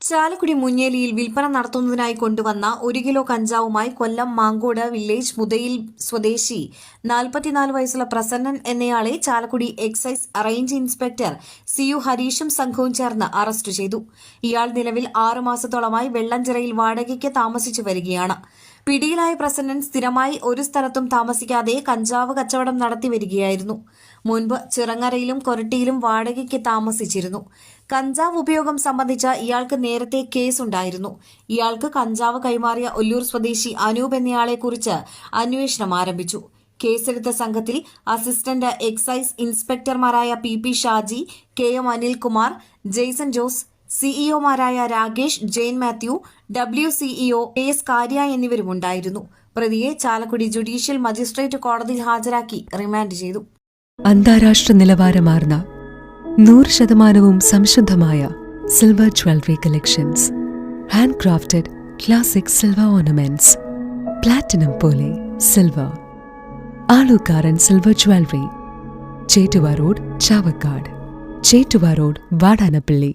Chalakudy മുഞ്ഞേലിയിൽ വിൽപ്പന നടത്തുന്നതിനായി കൊണ്ടുവന്ന ഒരു കിലോ കഞ്ചാവുമായി കൊല്ലം മാങ്കോട് വില്ലേജ് മുതയിൽ സ്വദേശി നാൽപ്പത്തിനാല് വയസ്സുള്ള പ്രസന്നൻ എന്നയാളെ Chalakudy excise range inspector C U ഹരീഷും സംഘവും ചേർന്ന് അറസ്റ്റ് ചെയ്തു. ഇയാൾ നിലവിൽ ആറുമാസത്തോളമായി വെള്ളഞ്ചിറയിൽ വാടകയ്ക്ക് താമസിച്ചു വരികയാണ്. പിടിയിലായ പ്രസന്നൻ സ്ഥിരമായി ഒരു സ്ഥലത്തും താമസിക്കാതെ കഞ്ചാവ് കച്ചവടം നടത്തി വരികയായിരുന്നു. മുൻപ് ചിറങ്ങരയിലും കൊരട്ടിയിലും വാടകയ്ക്ക് താമസിച്ചിരുന്നു. കഞ്ചാവ് ഉപയോഗം സംബന്ധിച്ച ഇയാൾക്ക് നേരത്തെ കേസുണ്ടായിരുന്നു. ഇയാൾക്ക് കഞ്ചാവ് കൈമാറിയ ഒല്ലൂർ സ്വദേശി അനൂപ് എന്നയാളെക്കുറിച്ച് അന്വേഷണം ആരംഭിച്ചു. കേസെടുത്ത സംഘത്തിൽ assistant excise ഇൻസ്പെക്ടർമാരായ P P Shaji K M Anilkumar Jaison Jose സിഇഒമാരായ Rakesh Jain Mathew W CEO A S കാര്യ എന്നിവരുമുണ്ടായിരുന്നു. പ്രതിയെ ചാലക്കുടി ജുഡീഷ്യൽ മജിസ്ട്രേറ്റ് കോടതിയിൽ ഹാജരാക്കി റിമാൻഡ് ചെയ്തു. അന്താരാഷ്ട്ര നിലവാരമാർന്ന നൂറ് ശതമാനവും സംശുദ്ധമായ silver jewellery collections. Hand crafted classic silver ornaments. Platinum പോലെ silver. Alukkaran silver jewellery. Chettuva road Chavakkad. Chettuva road Vadanappally.